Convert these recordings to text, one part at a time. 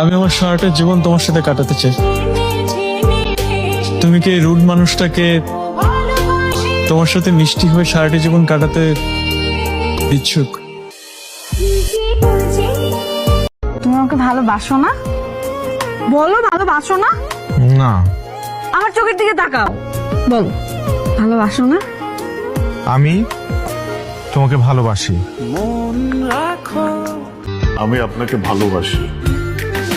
আমি আমার সারাটা জীবন তোমার সাথে কাটাতে চাই। তুমি কি এই রুড মানুষটাকে তোমার সাথে মিষ্টি হয়ে সারাটা জীবন কাটাতে ইচ্ছুক? তুমি আমাকে ভালোবাসো না? বলো ভালোবাসো না? না। আমার চোখের দিকে তাকাও। বলো ভালোবাসো না? আমি তোমাকে ভালোবাসি। মন রাখো। আমি আপনাকে ভালোবাসি।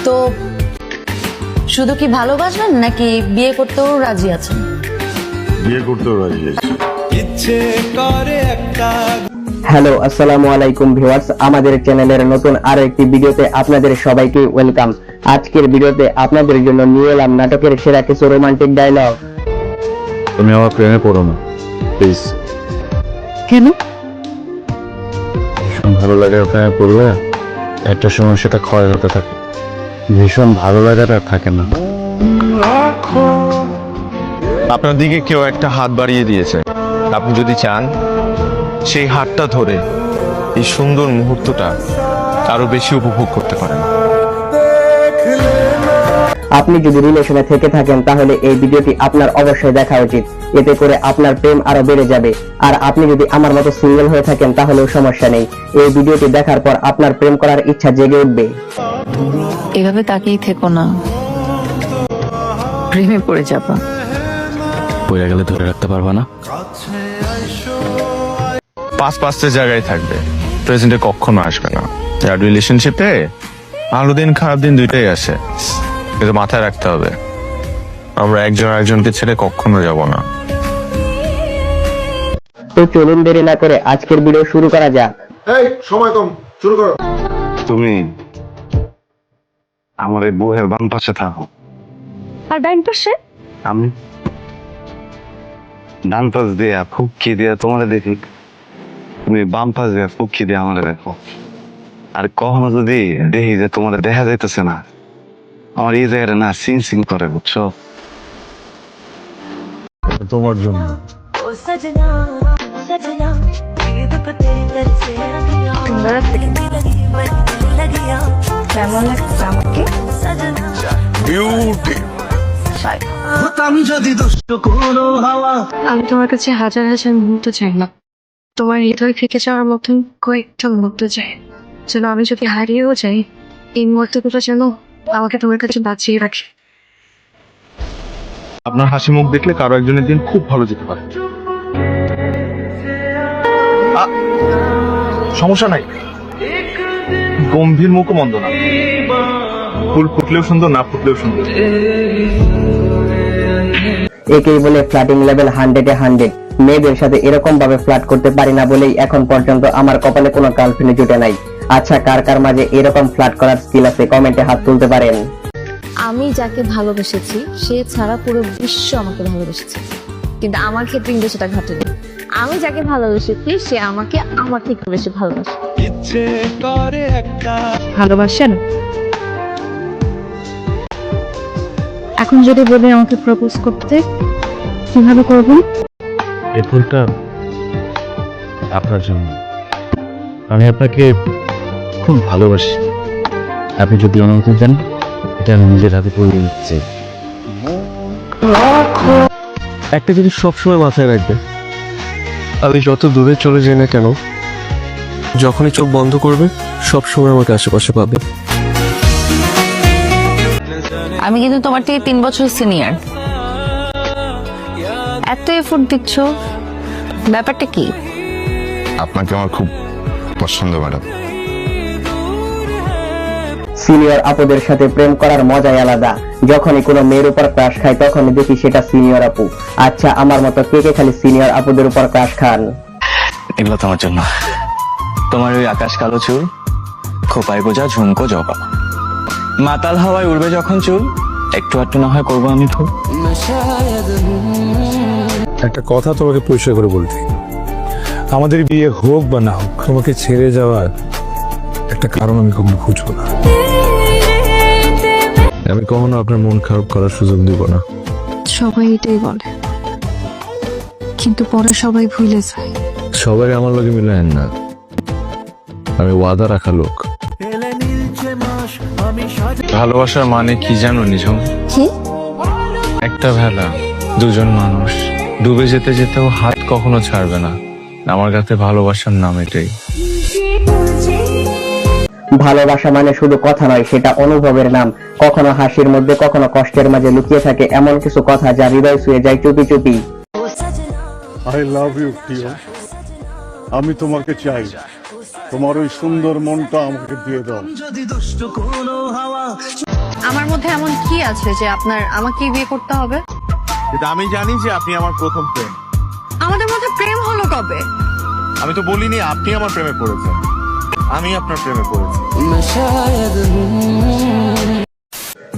তো শুধু কি ভালোবাসবেন নাকি বিয়ে করতেও রাজি আছেন? বিয়ে করতেও রাজি আছি। হ্যালো আসসালামু আলাইকুম ভিউয়ার্স। আমাদের চ্যানেলের নতুন আরও একটি ভিডিওতে আপনাদের সবাইকে ওয়েলকাম। আজকের ভিডিওতে আপনাদের জন্য নিয়ে এলাম নাটকের সেরা কিছু রোমান্টিক ডায়লগ তুমি আমার প্রেমে পড়ো না প্লিজ কেন? ভীষণ ভালো লাগে প্রেমে পড়লে। একটা সময় সেটা ক্ষয় হতে থাকে। ভীষণ ভালো লাগাটা আর থাকে না। আপনার দিকে কেউ একটা হাত বাড়িয়ে দিয়েছে। আপনি যদি চান সেই হাতটা ধরে এই সুন্দর মুহূর্তটা আরও বেশি উপভোগ করতে পারেন। আপনি যদি রিলেশনে থেকে থাকেন তাহলে এই ভিডিওটি আপনার অবশ্যই দেখা উচিত। এতে করে আপনার প্রেম আরও বেড়ে যাবে। আর আপনি যদি আমার মতো সিঙ্গেল হয়ে থাকেন তাহলেও সমস্যা নেই। এই ভিডিওটি দেখার পর আপনার প্রেম করার ইচ্ছা জেগে উঠবে। এভাবে তাকিয়ে থেকো না। প্রেমে পড়ে যাবা। পড়ে গেলে ধরে রাখতে পারবা না। পাঁচ পাঁচটা জায়গায় থাকবে। প্রেজেন্টে কখনো আসবে না। আর রিলেশনশিপে ভালো দিন খারাপ দিন দুইটাই আসে। কিন্তু মাথায় রাখতে হবে। আমরা একজন আরেকজনকে ছেড়ে কখনো যাব না। তো চলুন দেরি না করে আজকের ভিডিও শুরু করা যাক। এই সময় কম। শুরু করো। তুমি আমার এই বউয়ের বাম পাশে থাকো। আর ডাইন পাশে? আমি ডান পাশ দিয়া ফুকি দিয়া তোমার দেখি। তুমি বাম পাশ দিয়া ফুকি দিয়া আমার দেখো। আর কখনো যদি দেখি যে তোমার দেখা যাইতেছে না আমার এই জায়গাটা না সিং সিং করে বুঝছ? তোমার জন্য। সুন্দর কেমন লাগছে আমাকে? আমি তোমার কাছে হাজার হাজার মুহূর্ত চাই না। তোমার হৃদয় ফিকে যাওয়ার মতন কয়েকটা মুহূর্ত চাই। যেন আমি যদি হারিয়েও যাই এই মুহূর্তগুলো যেন আমাকে তোমার কাছে বাঁচিয়ে রাখে। আপনার হাসি মুখ দেখলে কারও একজনের দিন খুব ভালো যেতে পারে। সমস্যা নাই। গম্ভীর মুখও মন্দ না। ফুল ফুটলেও সুন্দর না ফুটলেও সুন্দর। একেই বলে ফ্ল্যাটিং লেভেল হান্ড্রেডে হান্ড্রেড মেয়েদের সাথে এরকম ভাবে ফ্ল্যাট করতে পারি না বলেই এখন পর্যন্ত আমার কপালে কোনো গার্লফ্রেন্ড জুটে নাই। আচ্ছা কার কার মাঝে এরকম ফ্ল্যাট করার স্কিল আছে কমেন্টে হাত তুলতে পারেন। আমি যাকে ভালোবেসেছি সে ছাড়া পুরো বিশ্ব আমাকে ভালোবেসেছে। কিন্তু আমার ক্ষেত্রে কিন্তু সেটা ঘটেনি। আমি যাকে ভালোবেসেছি সে আমাকে আমার থেকে বেশি ভালোবাসে। ভালোবাসেন? এখন যদি বলি আমাকে প্রপোজ করতে, কীভাবে করবেন? এই ফুলটা আপনার জন্য। আমি আপনাকে খুব ভালোবাসি। আপনি যদি অনুমতি দেন, এটা আমি নিজের হাতে পরিয়ে দিচ্ছি। একটা জিনিস সবসময় মাথায় রাখবে। আমি যত দূরে চলে যাই না কেন, যখনই চোখ বন্ধ করবে, সবসময় আমাকে আশেপাশে পাবে। আমি কিন্তু তোমার থেকে তিন বছর সিনিয়র এত এফোর্ট দিচ্ছ। ব্যাপারটা কি? আপনাকে আমার খুব পছন্দ ম্যাডাম সিনিয়র আপুদের সাথে প্রেম করার মজাই আলাদা। যখনই কোনো মেয়ের উপর ক্রাশ খায় তখনই দেখি সেটা সিনিয়র আপু। আচ্ছা আমার মতো কে কে খালি সিনিয়র আপুদের উপর ক্রাশ খান? এগুলো তোমার জন্য। তোমার ওই আকাশ কালো চুল খোপায় বোঝা ঝুমকো জবা। মাতাল হাওয়ায় উড়বে যখন চুল একটু একটু না হয় করব আমি একটা কথা তোমাকে পরিষ্কার করে বলতে। আমাদের বিয়ে হোক বা না হোক তোমাকে ছেড়ে যাওয়ার একটা কারণ আমি কখনো খুঁজবো না। আমি কখনো আপনার মন খারাপ করার সুযোগ দিব না। সবাই এটাই বলে। কিন্তু পরে সবাই ভুলে যায়। সবাই আমার লগে মিলায়েন না। আমি ওয়াদা রাখা লোক। ভালোবাসার মানে কি জানো নিঝুম? কি? একটা ভেলা দুজন মানুষ। ডুবে যেতে যেতেও হাত কখনো ছাড়বে না। আমার কাছে ভালোবাসার নাম এটাই। ভালোবাসা মানে শুধু কথা নয় সেটা অনুভবের নাম। কখনো হাসির মধ্যে কখনো কষ্টের মাঝে লুকিয়ে থাকে এমন কিছু কথা যা হৃদয় ছুঁয়ে যায় চুপি চুপি। আই লাভ ইউ আমি তোমাকে চাই। তোমার ওই সুন্দর মনটা আমাকে দিয়ে দাও। আমার মধ্যে এমন কি আছে যে আপনার আমাকে বিয়ে করতে হবে? কিন্তু আমি জানি যে আপনি আমার প্রথম প্রেম। আমাদের মধ্যে প্রেম হলো কবে? আমি তো বলিনি আপনি আমার প্রেমে পড়েছেন। আমি আপনার প্রেমে পড়েছি।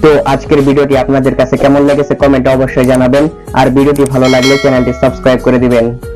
তো আজকের ভিডিওটি আপনাদের কাছে কেমন লেগেছে কমেন্টে অবশ্যই জানাবেন। আর ভিডিওটি ভালো লাগলে চ্যানেলটি সাবস্ক্রাইব করে দিবেন।